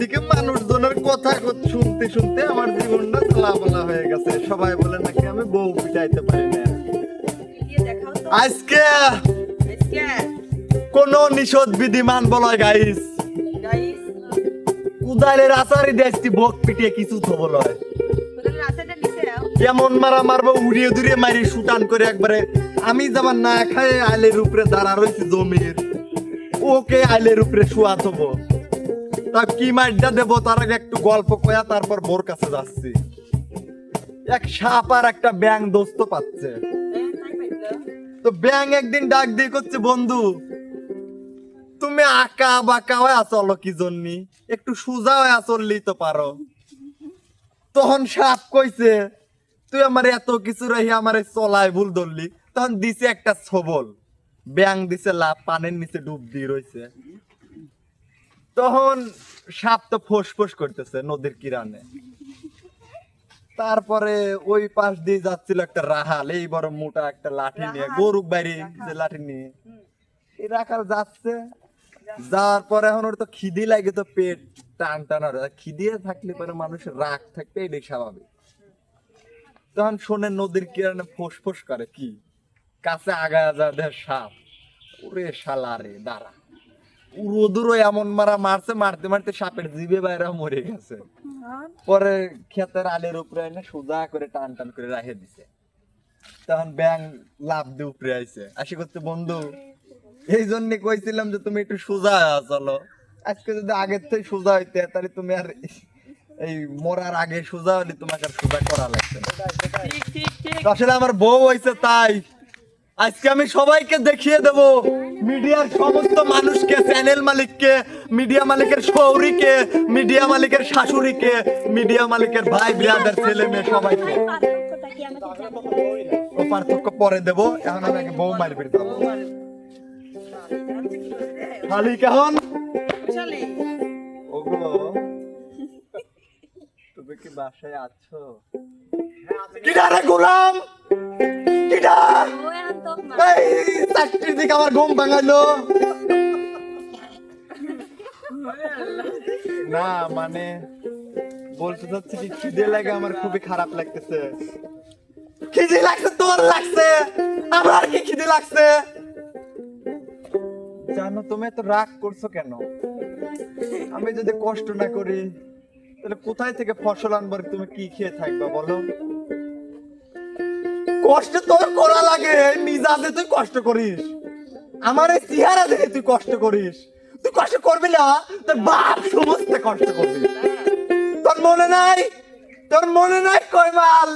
এদিকে মানুষজনের কথা শুনতে শুনতে আমার জীবনটা চালাপালা হয়ে গেছে। সবাই বলে নাকি আমি বউ পিটাইতে পারি না। আজকে কোন নিষদ বিধি মানব লয় গাইস কুদালের আচারি দেশটি বক পিটিয়ে কিছু তো বলয় কেমন মারা মারবো, উড়িয়ে দুড়িয়ে মারি শুটান করে একবারে। আমি যেমন না খাই, আইলের উপরে দাঁড়া রয়েছি জমির। ওকে আইলের উপরে শুয়া থবো তা কি দেবো? তার আগে একটু গল্প কয়া, তারপর কাছে যাচ্ছি। এক সাপ আর একটা ব্যাং দোস্ত পাচ্ছে। তো ব্যাং একদিন ডাক দিয়ে করছে, বন্ধু, তুমি আঁকা বাঁকা হয়ে চলো কি জন্যি একটু সোজা হয়ে চললেই তো পারো। তখন সাপ কইছে, তুই আমার এত কিছু রহি, আমার চলায় ভুল ধরলি। তখন দিছে একটা ছবল। ব্যাং দিছে লাভ পানের নিচে ডুব দিয়ে রইছে। তখন সাপ তো ফোস ফোস করতেছে নদীর কিরানে। তারপরে ওই পাশ দিয়ে যাচ্ছিল একটা রাহাল এই বড় মোটা একটা লাঠি নিয়ে গরুক বাইরে যে লাঠি নিয়ে। এই রাখাল যাচ্ছে যাওয়ার পরে এখন ওর তো খিদি লাগে তো পেট টান টান খিদিয়ে থাকলে পরে মানুষের রাগ থাকতে এটাই স্বাভাবিক। তখন শোনে নদীর কিরানে ফোস ফোস করে কি? কাছে আগা যা সাপ। ওরে শালা রে দাঁড়া। উড়োদুরো এমন মারা মারছে মারতে মারতে সাপের বাইরে মরে গেছে। পরে ক্ষেতের আলের উপরে এনে সোজা করে টান টান করে রাখে দিছে। তখন ব্যাং লাভ দিয়ে উপরে আইছে। করতে বন্ধু এই জন্য কইছিলাম যে তুমি একটু সোজা চলো। আজকে যদি আগের থেকে সোজা হইতে তাহলে তুমি আর এই মরার আগে সোজা হলে তোমাকে আর সোজা করা লাগছে আসলে আমার বউ হয়েছে তাই। আজকে আমি সবাইকে দেখিয়ে দেব মিডিয়ার সমস্ত মানুষকে চ্যানেল মালিককে মিডিয়া মালিকের শৌরিকে মিডিয়া মালিকের শাশুড়িকে মিডিয়া মালিকের ভাই ব্রাদার ছেলে মেয়ে সবাইকে। পার্থক্য পরে দেব এখন আমি আগে বউ মারবে দেবো খালি কেমন ওগো। তুমি কি বাসায় আছো? কিডা গোলাম! চারটির দিকে আমার ঘুম ভাঙালো না মানে বলতে চাচ্ছি কি, খিদে লাগে আমার, খুবই খারাপ লাগতেছে। খিদে লাগছে তোর লাগছে। আমার কি খিদে লাগছে? জানো, তুমি এত রাগ করছ কেন? আমি যদি কষ্ট না করি, তাহলে কোথায় থেকে ফসল আনবার তুমি কি খেয়ে থাকবা, বলো? কষ্ট তোর করা লাগে। মিজাজে তুই কষ্ট করিস। আমার এই চেহারা দেখে তুই কষ্ট করিস। তুই কষ্ট করবি না, তোর বাপ সমস্ত কষ্ট করবি। তোর মনে নাই? তোর মনে নাই কই মাল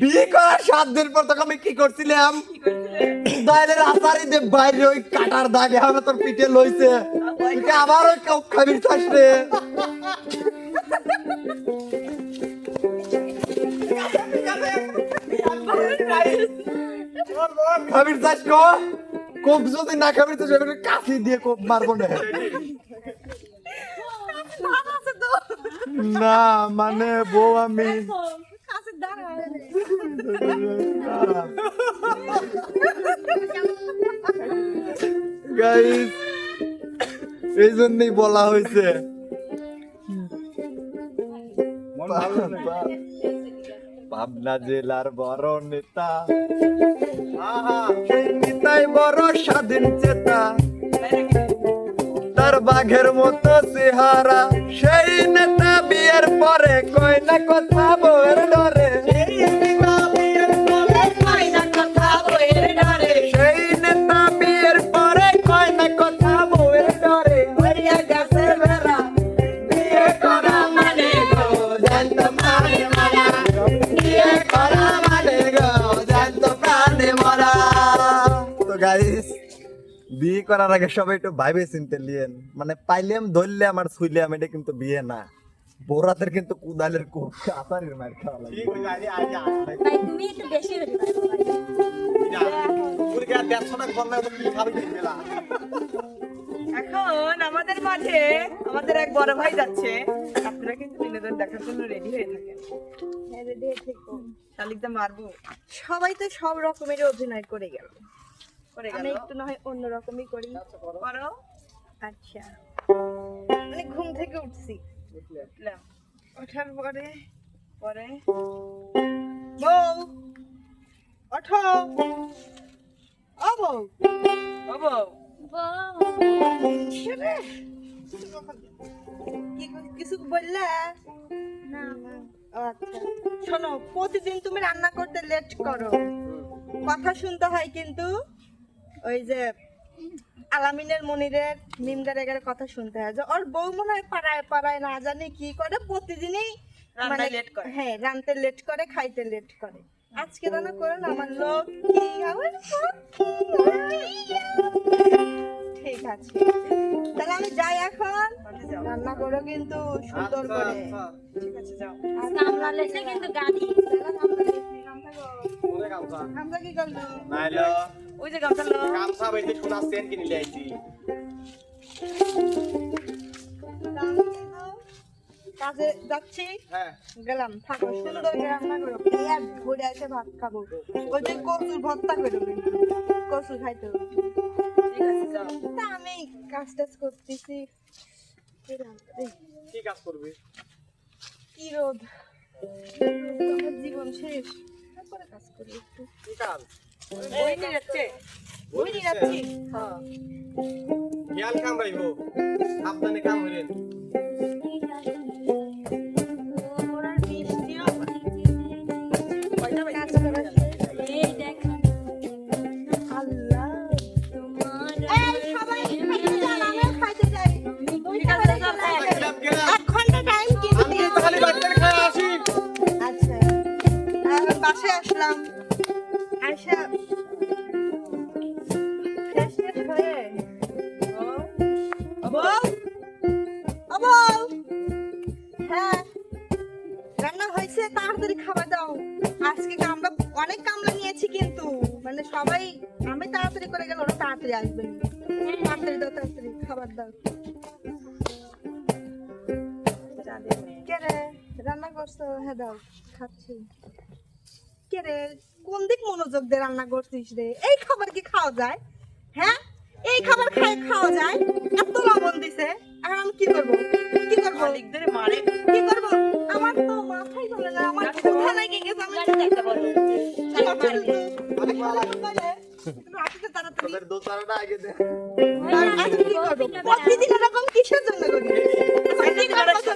বিয়ে করার সাত দিন পর তোকে আমি কি করছিলাম? দাইলের আসারি যে বাইরে ওই কাটার দাগে হবে, তোর পিঠে লইছে। আবার ওই কেউ খাবি চাস খাবির চাষ কো? কোপ যদি না খাবির সেটা কাশি দিয়ে কোপ মারবো না। না মানে বউ আমি গাইস এই জন্যই বলা হয়েছে। পাবনা জেলার বড় নেতা। নেতাই বড় স্বাধীন চেতা। তার বাঘের মতো চেহারা, সেই নেতা বিয়ের পরে কয় না কথা বউয়ের ডরে। করার আগে সবাই একটু ভাইবে চিনতে লিয়েন। মানে পাইলেম ধরলে আমার ছুইলাম এটা কিন্তু বিয়ে না। বোরাতের কিন্তু কুদালের কুপ আসারের মার খাওয়া লাগে। তুমি একটু বেশি। এখন আমাদের মাঝে আমাদের এক বড় ভাই যাচ্ছে। আপনারা কিন্তু বিনোদন দেখার জন্য রেডি হয়ে থাকেন। দিয়ে থেকো শালিকটা মারবো। সবাই তো সব রকমের অভিনয় করে গেল। আমি একটু না হয় অন্য রকমই করি করো আচ্ছা। মানে ঘুম থেকে উঠছি। উঠলাম। ওঠার পরে পরে বউ ওঠো। ও বউ ও বউ কিছু বললে? না। আচ্ছা। শোনো প্রতিদিন তুমি রান্না করতে লেট করো। কথা শুনতে হয় কিন্তু ওই যে আলামিনের মনিরের মিমগারেগার কথা শুনতে হয় যে ওর বউ মনে হয় পাড়ায় পাড়ায় না জানি কি করে প্রতিদিনই রান্নায় late করে। হ্যাঁ রানতে লেট করে খাইতে লেট করে। আজকে রান্না করেন আমার লোক আমার। ঠিক আছে। তাহলে আমি যাই এখন। রান্না করো কিন্তু সুন্দর করে। ঠিক আছে যাও। কামলা লেসে কিন্তু গাড়ি। আমরা কি করল নাইলো। ওই যে গামছা লো গামছা বাইতে সোনা সেন কিনে লিয়ে আইছি। কাজে যাচ্ছি। হ্যাঁ। গেলাম থাকো সুন্দর করে রান্না করো পেঁয়াজ ঘুরে এসে ভাত খাব। ওই যে কচুর ভর্তা করো কচু খাইতে তা আমি কাজ টাজ করতেছি। কি কাজ করবি? কি রোদ? জীবন শেষ। তারপরে কাজ করি একটু। কি কাজ? বই নিয়ে যাচ্ছে বই নিয়ে যাচ্ছি হ্যাঁ খেয়াল কামড়াইব সাবধানে কাম হইলেন রান্না করছ? হ্যাঁ দাও খাচ্ছি। কে রে কোন দিক মনোযোগ দিয়ে রান্না করছিস রে? এই খাবার কি খাওয়া যায়? হ্যাঁ? এই খাবার খাই খাওয়া যায়? এত লবণ দিছে। এখন আমি কি করব? কি করব? শালিক ধরে মারে। কি করব? আমার তো না লেগে গেছে আমি দেখতে পারব দো চারটা আগে দে প্রতিদিন এরকম কিসের জন্য করি আচ্ছা?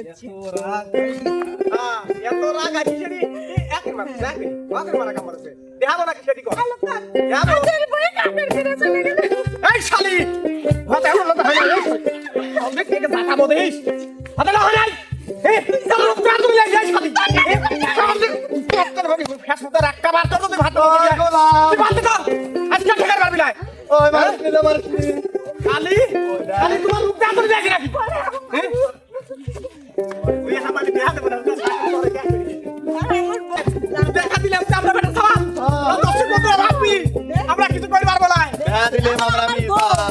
করছে হ্যাঁ এত রাগ আছে সেটি এক মাস রাগ ওকে মারা কাম দেখাবো নাকি সেটি কর? দেখাবো। আজের বয়ে কাপড় ছেড়ে চলে গেল। এই শালি হাতে এখন না হয় না অনেক থেকে বাঁকাবো দেখিস হাতে না হয় নাই এই চালু প্রাণ তুমি যাই যাই শালি আমরা মিশাল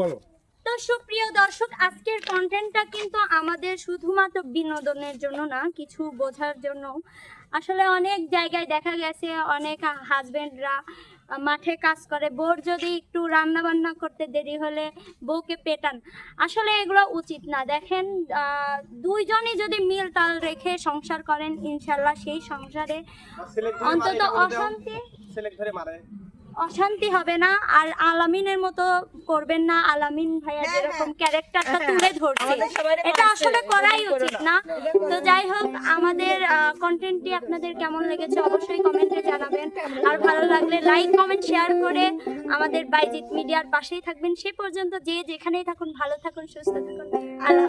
বলো। তো সুপ্রিয় দর্শক আজকের কন্টেন্টটা কিন্তু আমাদের শুধুমাত্র বিনোদনের জন্য না কিছু বোঝার জন্য। আসলে অনেক জায়গায় দেখা গেছে অনেক হাজবেন্ডরা মাঠে কাজ করে বোর যদি একটু রান্না বান্না করতে দেরি হলে বউকে পেটান। আসলে এগুলো উচিত না। দেখেন দুইজনই যদি মিল তাল রেখে সংসার করেন ইনশাল্লাহ সেই সংসারে অন্তত অশান্তি সিলেক্ট ধরে মারে। অশান্তি হবে না। আর আলামিনের মতো করবেন না। আলামিন ভাইয়া যেরকম ক্যারেক্টারটা তুলে ধরছে এটা আসলে করাই উচিত না। তো যাই হোক আমাদের কন্টেন্টটি আপনাদের কেমন লেগেছে অবশ্যই কমেন্টে জানাবেন। আর ভালো লাগলে লাইক কমেন্ট শেয়ার করে আমাদের বাইজিৎ মিডিয়ার পাশেই থাকবেন। সে পর্যন্ত যে যেখানেই থাকুন ভালো থাকুন সুস্থ থাকুন। আল্লাহ